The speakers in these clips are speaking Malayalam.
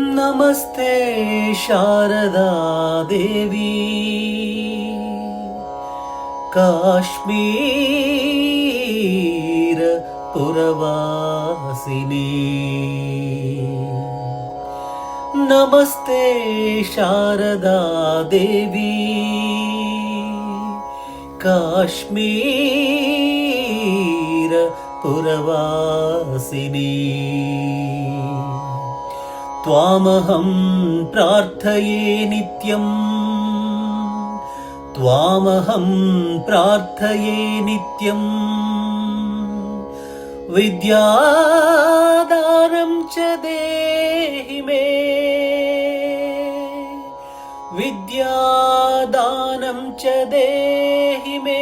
നമസ്തേ ശാരദാദേവി കാശ്മീര പുരവാസിനി. നമസ്തേ ശാരദാദേവി കാശ്മീര പുരവാസിനി. त्वामहं प्रार्थये नित्यम् त्वामहं प्रार्थये नित्यम् विद्यादानं च देहि मे विद्यादानं च देहि मे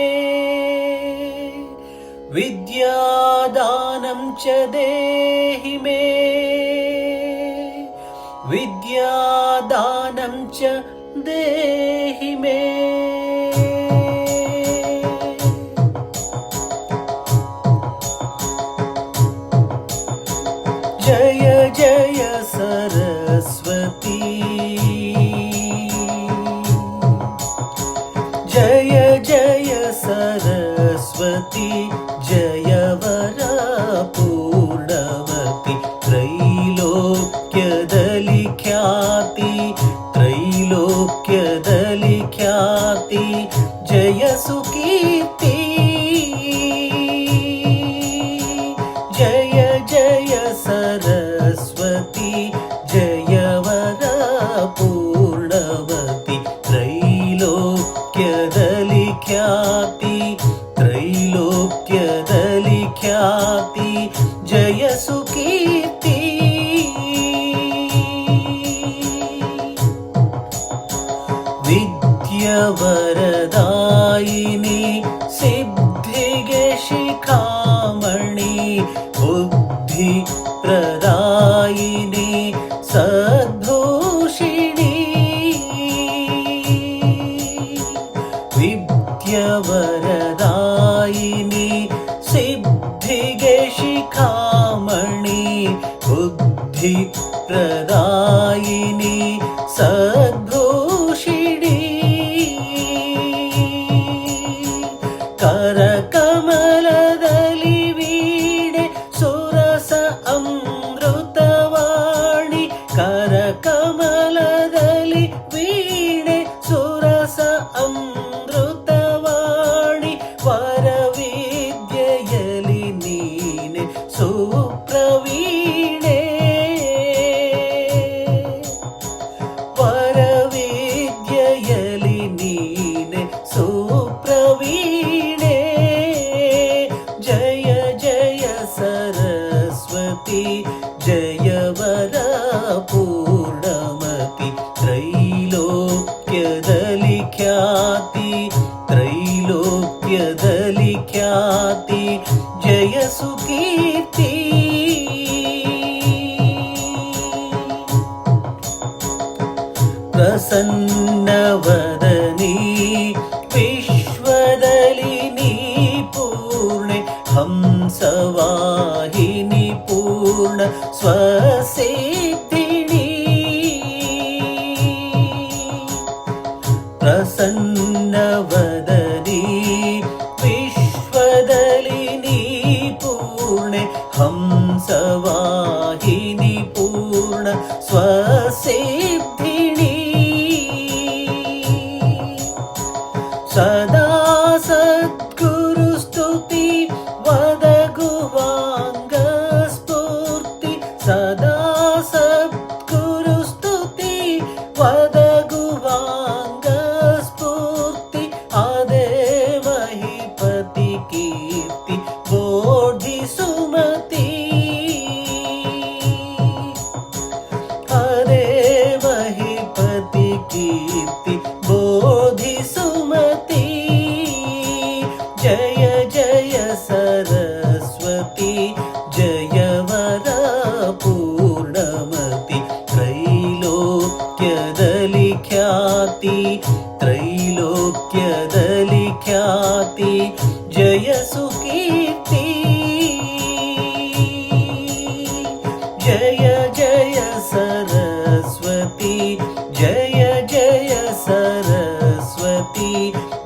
विद्यादानं च देहि मे च देहि जय जय सरस्वती। जय जय सरस्वती। கீர்த்தி ஜய ஜய சரஸ்வதி ஜயவர பூர்ணவதி ತ್ರೈಲೋಕ್ಯದಲ್ಲಿ ಖ್ಯಾತಿ ತ್ರೈಲೋಕ್ಯದಲ್ಲಿ ಖ್ಯಾತಿ ಜಯಸು सिद्धिगे शिखामणि बुद्धिप्रदायिनी सद्भूषिणी विद्यवरदायिनी सिद्धिगे शिखामणि बुद्धिप्रदायिनी to கீர்த்தி पूर्णे हंसवाहिनि पूर्ण स्वसिद्धिणी सदा மாட்டி